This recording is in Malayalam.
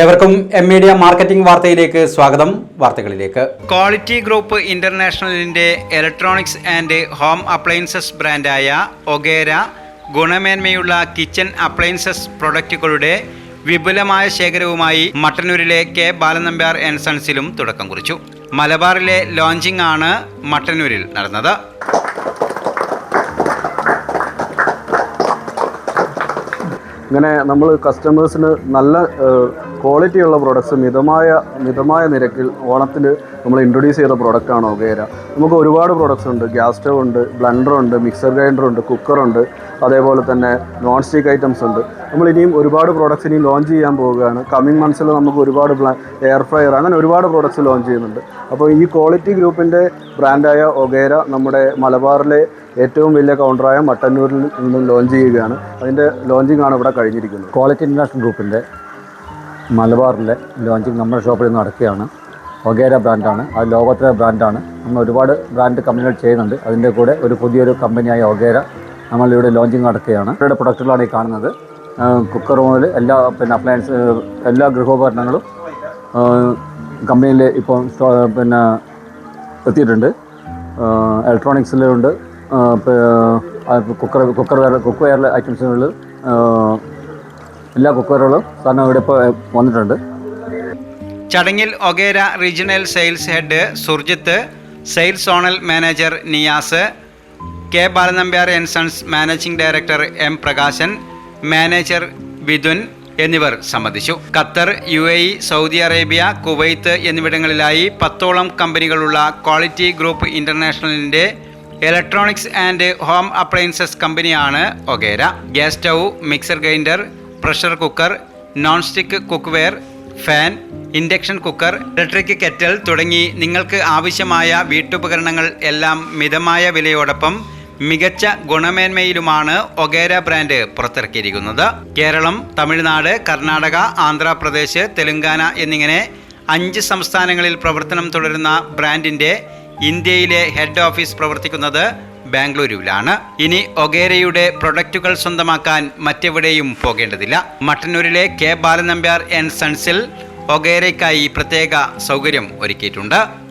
ഏവർക്കും എം മീഡിയ മാർക്കറ്റിംഗ് വാർത്തയിലേക്ക് സ്വാഗതം. വാർത്തകളിലേക്ക്. ക്വാളിറ്റി ഗ്രൂപ്പ് ഇന്റർനാഷണലിന്റെ ഇലക്ട്രോണിക്സ് ആൻഡ് ഹോം അപ്ലയൻസസ് ബ്രാൻഡായ ഒഗേര ഗുണമേന്മയുള്ള കിച്ചൺ അപ്ലയൻസസ് പ്രൊഡക്റ്റുകളുടെ വിപുലമായ ശേഖരവുമായി മട്ടന്നൂരിലെ കെ ബാലനമ്പ്യാർ ആൻഡ് സൺസിലും തുടക്കം കുറിച്ചു. മലബാറിലെ ലോഞ്ചിംഗ് ആണ് മട്ടന്നൂരിൽ നടന്നത്. ഇങ്ങനെ നമ്മൾ കസ്റ്റമേഴ്സിന് നല്ല ക്വാളിറ്റിയുള്ള പ്രോഡക്ട്സ് മിതമായ മിതമായ നിരക്കിൽ ഓണത്തിൽ നമ്മൾ ഇൻട്രൊഡ്യൂസ് ചെയ്ത പ്രോഡക്റ്റാണ് ഒഗേര നമുക്ക് ഒരുപാട് പ്രോഡക്ട്സ് ഉണ്ട്. ഗ്യാസ് സ്റ്റവ് ഉണ്ട് ബ്ലെൻഡർ ഉണ്ട് മിക്സർ ഗ്രൈൻഡർ ഉണ്ട് കുക്കറുണ്ട് അതേപോലെ തന്നെ നോൺ സ്റ്റിക്ക് ഐറ്റംസ് ഉണ്ട്. നമ്മൾ ഇനിയും ഒരുപാട് പ്രോഡക്ട്സ് ഇനിയും ലോഞ്ച് ചെയ്യാൻ പോവുകയാണ്. കമ്മിങ് മന്ത്സിൽ നമുക്ക് ഒരുപാട് എയർ ഫ്രയർ അങ്ങനെ ഒരുപാട് പ്രോഡക്ട്സ് ലോഞ്ച് ചെയ്യുന്നുണ്ട്. അപ്പോൾ ഈ ക്വാളിറ്റി ഗ്രൂപ്പിന്റെ ബ്രാൻഡായ ഒഗേര നമ്മുടെ മലബാറിലെ ഏറ്റവും വലിയ കൗണ്ടറായ മട്ടന്നൂരിൽ നിന്നും ലോഞ്ച് ചെയ്യുകയാണ്. അതിന്റെ ലോഞ്ചിങ് ആണ് ഇവിടെ കഴിഞ്ഞിരിക്കുന്നത്. ക്വാളിറ്റി ഇന്റർനാഷണൽ ഗ്രൂപ്പിന്റെ മലബാറിലെ ലോഞ്ചിങ് നമ്മുടെ ഷോപ്പിൽ നടക്കുകയാണ്. ഒഗേര ബ്രാൻഡാണ് അത് ലോകത്തിലെ ബ്രാൻഡാണ് നമ്മൾ ഒരുപാട് ബ്രാൻഡ് കമ്പനികൾ ചെയ്യുന്നുണ്ട്. അതിന്റെ കൂടെ ഒരു പുതിയൊരു കമ്പനിയായ ഒഗേര നമ്മളിവിടെ ലോഞ്ചിങ് നടക്കുകയാണ്. ഇവരുടെ പ്രൊഡക്റ്റുകളാണ് ഈ കാണുന്നത്. കുക്കർ മുതൽ എല്ലാ പിന്നെ അപ്ലയൻസ് എല്ലാ ഗൃഹോപകരണങ്ങളും കമ്പനിയിൽ ഇപ്പോൾ പിന്നെ എത്തിയിട്ടുണ്ട്. ഇലക്ട്രോണിക്സിലുണ്ട് cooker cooker wear cook wear ഐറ്റംസുകളിൽ എല്ലാ കുക്കറുകളും സാറിന് ഇവിടെ ഇപ്പോൾ വന്നിട്ടുണ്ട്. ചടങ്ങിൽ Ogera regional sales head Surjith sales zonal manager Niyas K Balanambiar and sons managing director M Prakashan manager Vidun എന്നിവർ സംബന്ധിച്ചു. Qatar U A Saudi Arabia Kuwait എന്നിവിടങ്ങളിലായി പത്തോളം കമ്പനികളുള്ള ക്വാളിറ്റി ഗ്രൂപ്പ് ഇന്റർനാഷണലിന്റെ ഇലക്ട്രോണിക്സ് ആൻഡ് ഹോം അപ്ലയൻസസ് കമ്പനിയാണ് Ogera gas stove mixer grinder pressure cooker non stick cookware fan induction cooker electric kettle തുടങ്ങി നിങ്ങൾക്ക് ആവശ്യമായ വീട്ടുപകരണങ്ങൾ എല്ലാം മിതമായ വിലയോടൊപ്പം മികച്ച ഗുണമേന്മയിലുമാണ് ഒഗേര ബ്രാൻഡ് പുറത്തിറക്കിയിരിക്കുന്നത്. കേരളം തമിഴ്നാട് കർണാടക ആന്ധ്രാപ്രദേശ് തെലങ്കാന എന്നിങ്ങനെ അഞ്ച് സംസ്ഥാനങ്ങളിൽ പ്രവർത്തനം തുടരുന്ന ബ്രാൻഡിന്റെ ഇന്ത്യയിലെ ഹെഡ് ഓഫീസ് പ്രവർത്തിക്കുന്നത് ബാംഗ്ലൂരുവിലാണ്. ഇനി ഒഗേരയുടെ പ്രൊഡക്റ്റുകൾ സ്വന്തമാക്കാൻ മറ്റെവിടെയും പോകേണ്ടതില്ല. മട്ടന്നൂരിലെ കെ ബാലനമ്പ്യാർ ആൻഡ് സൺസിൽ ഒഗേരയ്ക്കായി പ്രത്യേക സൗകര്യം ഒരുക്കിയിട്ടുണ്ട്.